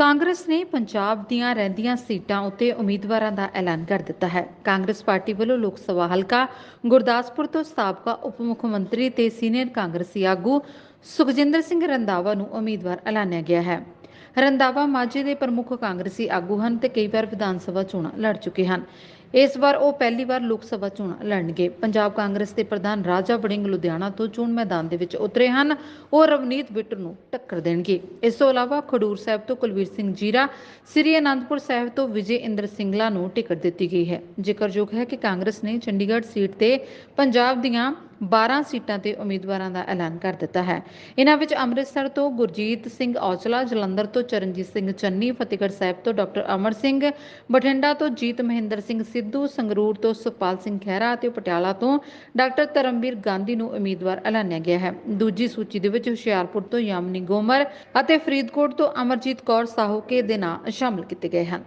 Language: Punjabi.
ਕਾਂਗਰਸ ਨੇ ਪੰਜਾਬ ਦੀਆਂ ਰਹਿੰਦੀਆਂ ਸੀਟਾਂ ਉੱਤੇ ਉਮੀਦਵਾਰਾਂ ਦਾ ਐਲਾਨ ਕਰ ਦਿੱਤਾ ਹੈ। ਕਾਂਗਰਸ ਪਾਰਟੀ ਵੱਲੋਂ ਲੋਕ ਸਭਾ ਹਲਕਾ, ਗੁਰਦਾਸਪੁਰ ਤੋਂ ਸਾਬਕਾ ਉਪ ਮੁੱਖ ਮੰਤਰੀ ਤੇ ਸੀਨੀਅਰ ਕਾਂਗਰਸੀ ਆਗੂ ਸੁਖਜਿੰਦਰ ਸਿੰਘ ਰੰਧਾਵਾ ਨੂੰ ਉਮੀਦਵਾਰ ਐਲਾਨਿਆ ਗਿਆ ਹੈ। ਰੰਧਾਵਾ ਮਾਝੇ ਦੇ ਪ੍ਰਮੁੱਖ ਕਾਂਗਰਸੀ ਆਗੂ ਹਨ ਤੇ ਕਈ ਵਾਰ ਵਿਧਾਨ ਸਭਾ ਚੋਣਾਂ ਲੜ ਚੁੱਕੇ ਹਨ। ਇਸ ਵਾਰ ਉਹ ਪਹਿਲੀ ਵਾਰ ਲੋਕ ਸਭਾ ਚੋਣਾਂ ਲੜਨਗੇ। ਪੰਜਾਬ ਕਾਂਗਰਸ ਦੇ ਪ੍ਰਧਾਨ ਰਾਜਾ ਵੜਿੰਗ ਲੁਧਿਆਣਾ ਤੋਂ ਚੋਣ ਮੈਦਾਨ ਦੇ ਵਿੱਚ ਉਤਰੇ ਹਨ। ਉਹ ਰਵਨੀਤ ਬਿੱਟੂ ਨੂੰ ਟੱਕਰ ਦੇਣਗੇ। ਇਸ ਤੋਂ ਇਲਾਵਾ ਖਡੂਰ ਸਾਹਿਬ ਤੋਂ ਕੁਲਵੀਰ ਸਿੰਘ ਜੀਰਾ, ਸ੍ਰੀ ਅਨੰਦਪੁਰ ਸਾਹਿਬ ਤੋਂ ਵਿਜੇ ਇੰਦਰ ਸਿੰਗਲਾ ਨੂੰ ਟਿਕਟ ਦਿੱਤੀ ਗਈ ਹੈ। ਜ਼ਿਕਰਯੋਗ ਹੈ ਕਿ ਕਾਂਗਰਸ ਨੇ ਚੰਡੀਗੜ੍ਹ ਸੀਟ ਤੇ ਪੰਜਾਬ ਦੀਆਂ 12 ਸੀਟਾਂ ਤੇ ਉਮੀਦਵਾਰਾਂ ਦਾ ਐਲਾਨ ਕਰ ਦਿੱਤਾ ਹੈ। ਇਹਨਾਂ ਵਿੱਚ ਅੰਮ੍ਰਿਤਸਰ ਤੋਂ ਗੁਰਜੀਤ ਸਿੰਘ ਔਜਲਾ, ਜਲੰਧਰ ਤੋਂ ਚਰਨਜੀਤ ਸਿੰਘ ਚੰਨੀ, ਫਤਿਹਗੜ੍ਹ ਸਾਹਿਬ ਤੋਂ ਡਾਕਟਰ ਅਮਰ ਸਿੰਘ, ਬਠਿੰਡਾ ਤੋਂ ਜੀਤ ਮਹਿੰਦਰ ਸਿੰਘ ਸਿੱਧੂ, ਸੰਗਰੂਰ ਤੋਂ ਸੁਖਪਾਲ ਸਿੰਘ ਖਹਿਰਾ ਅਤੇ ਪਟਿਆਲਾ ਤੋਂ ਡਾਕਟਰ ਧਰਮਵੀਰ ਗਾਂਧੀ ਨੂੰ ਉਮੀਦਵਾਰ ਐਲਾਨਿਆ ਗਿਆ ਹੈ। ਦੂਜੀ ਸੂਚੀ ਦੇ ਵਿੱਚ ਹੁਸ਼ਿਆਰਪੁਰ ਤੋਂ ਯਾਮਨੀ ਗੋਮਰ ਅਤੇ ਫਰੀਦਕੋਟ ਤੋਂ ਅਮਰਜੀਤ ਕੌਰ ਸਾਹੋਕੇ ਦੇ ਨਾਂ ਸ਼ਾਮਲ ਕੀਤੇ ਗਏ ਹਨ।